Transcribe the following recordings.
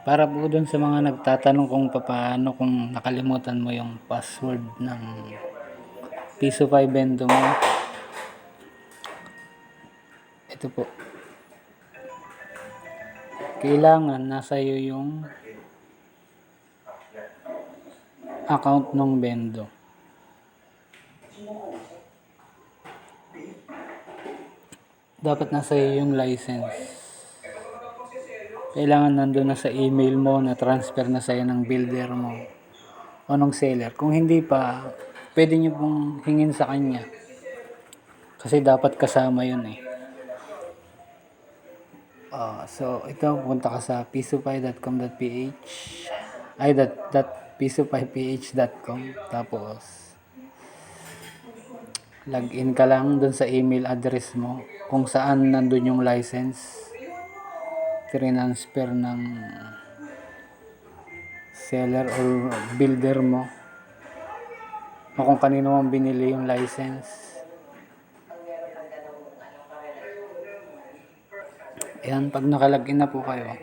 Para po dun sa mga nagtatanong kung paano kung nakalimutan mo yung password ng Piso 5 Bento mo. Ito po. Kailangan nasa iyo yung account ng Bendo. Dapat nasa iyo yung license kailangan nandun na sa email mo na transfer na sa'yo ng builder mo o ng seller. Kung hindi pa, pwede nyo pong hingin sa kanya. Kasi dapat kasama yun eh. Ah, so, ito, punta ka sa pisupay.com.ph ay, that, that pisupayph.com tapos login ka lang dun sa email address mo kung saan nandun yung license transfer ng seller or builder mo? O kung kanino mo binili yung license? Yan pag nakalagin na po kayo.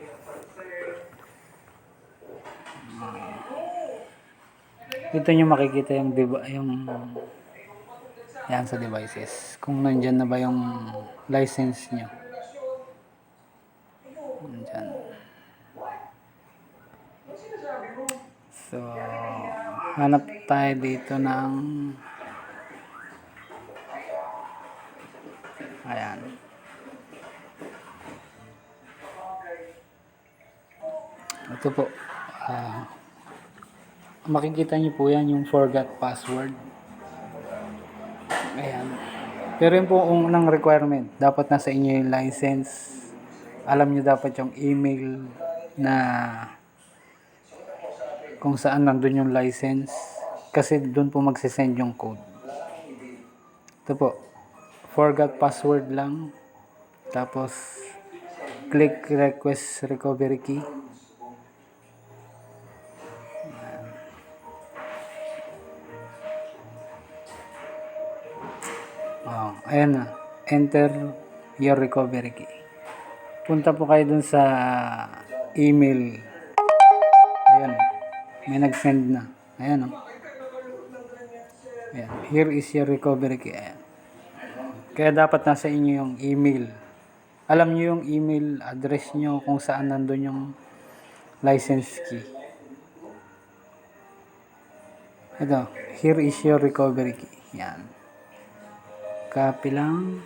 Dito nyo makikita yung diba, yung yan sa devices. Kung nandyan na ba yung license nyo Nandyan. So, hanap tayo dito ng Ayan. Ito po. Ah, makikita niyo po yan yung forgot password. Ayan. Pero yun po ang unang requirement. Dapat nasa inyo yung license alam nyo dapat yung email na kung saan nandun yung license. Kasi doon po magsisend yung code. Ito po. Forgot password lang. Tapos click request recovery key. Oh, ayan na. Enter your recovery key punta po kayo dun sa email. Ayan. May nag-send na. Ayan o. Ayan. Here is your recovery key. Ayan. Kaya dapat nasa inyo yung email. Alam nyo yung email address nyo kung saan nandun yung license key. Ito. Here is your recovery key. Yan. Copy lang.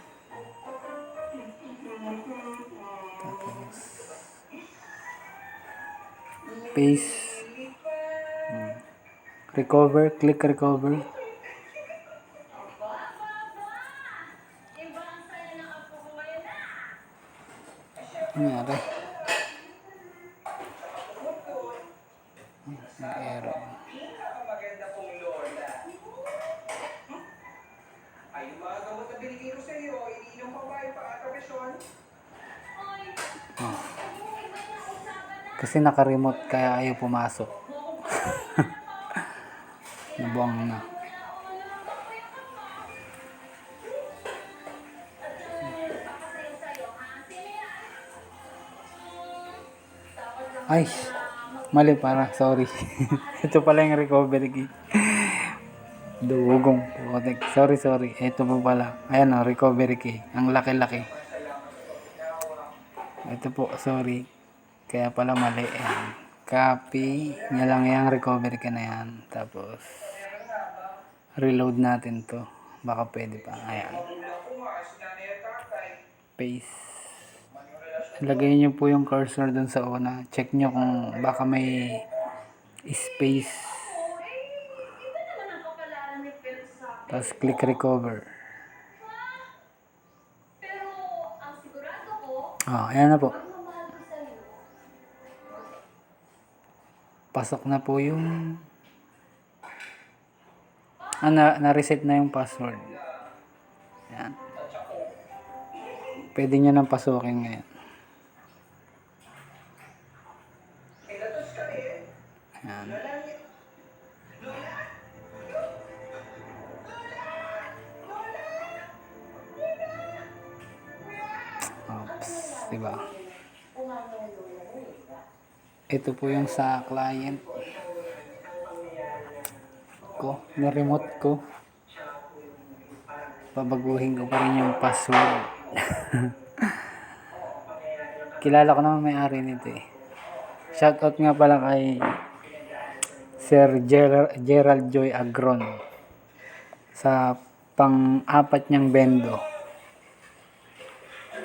Paste. Hmm. Recover, click recover. Nangyari? May error. Oh. Kasi naka-remote kaya ayaw pumasok. Nabuang na. Ay, mali para, sorry. Ito pala yung recovery key. Dugong. Sorry, sorry. Ito po pala. Ayan o, recovery key. Ang laki-laki. Ito po, sorry. Kaya pala mali. Ayan. Copy. Niya lang yung recovery ka na yan. Tapos, reload natin to. Baka pwede pa. Ayan. Paste. Lagay niyo po yung cursor dun sa una. Check niyo kung baka may space. Tapos click recover. Ah, ayan na po. Pasok na po yung ah, na, na-reset na yung password. Yan. Pwede nyo nang pasukin ngayon. Yan. Oops, diba? Ito po yung sa client ko, na remote ko. Babaguhin ko pa rin yung password. Kilala ko naman may-ari nito eh. Shoutout nga pala kay Sir Ger- Gerald Joy Agron sa pang-apat niyang bendo.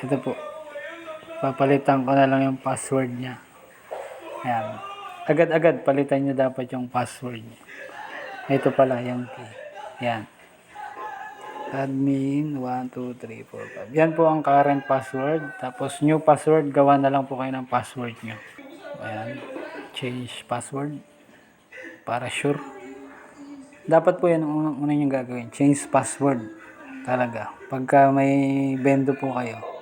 Ito po. Papalitan ko na lang yung password niya. Ayan. Agad-agad palitan niyo dapat yung password niya. Ito pala yung key. Ayan. Admin 1, 2, 3, 4, 5. Yan po ang current password. Tapos new password, gawa na lang po kayo ng password nyo. Ayan. Change password. Para sure. Dapat po yan ang unang una yung gagawin. Change password. Talaga. Pagka may bendo po kayo.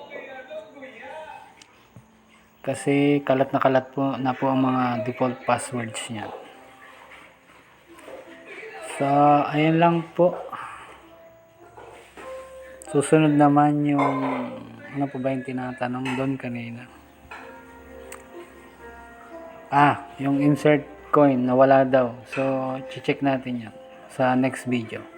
Kasi kalat na kalat po na po ang mga default passwords niya. So, ayun lang po. Susunod naman yung ano po ba yung tinatanong doon kanina? Ah, yung insert coin nawala daw. So, check natin yan sa next video.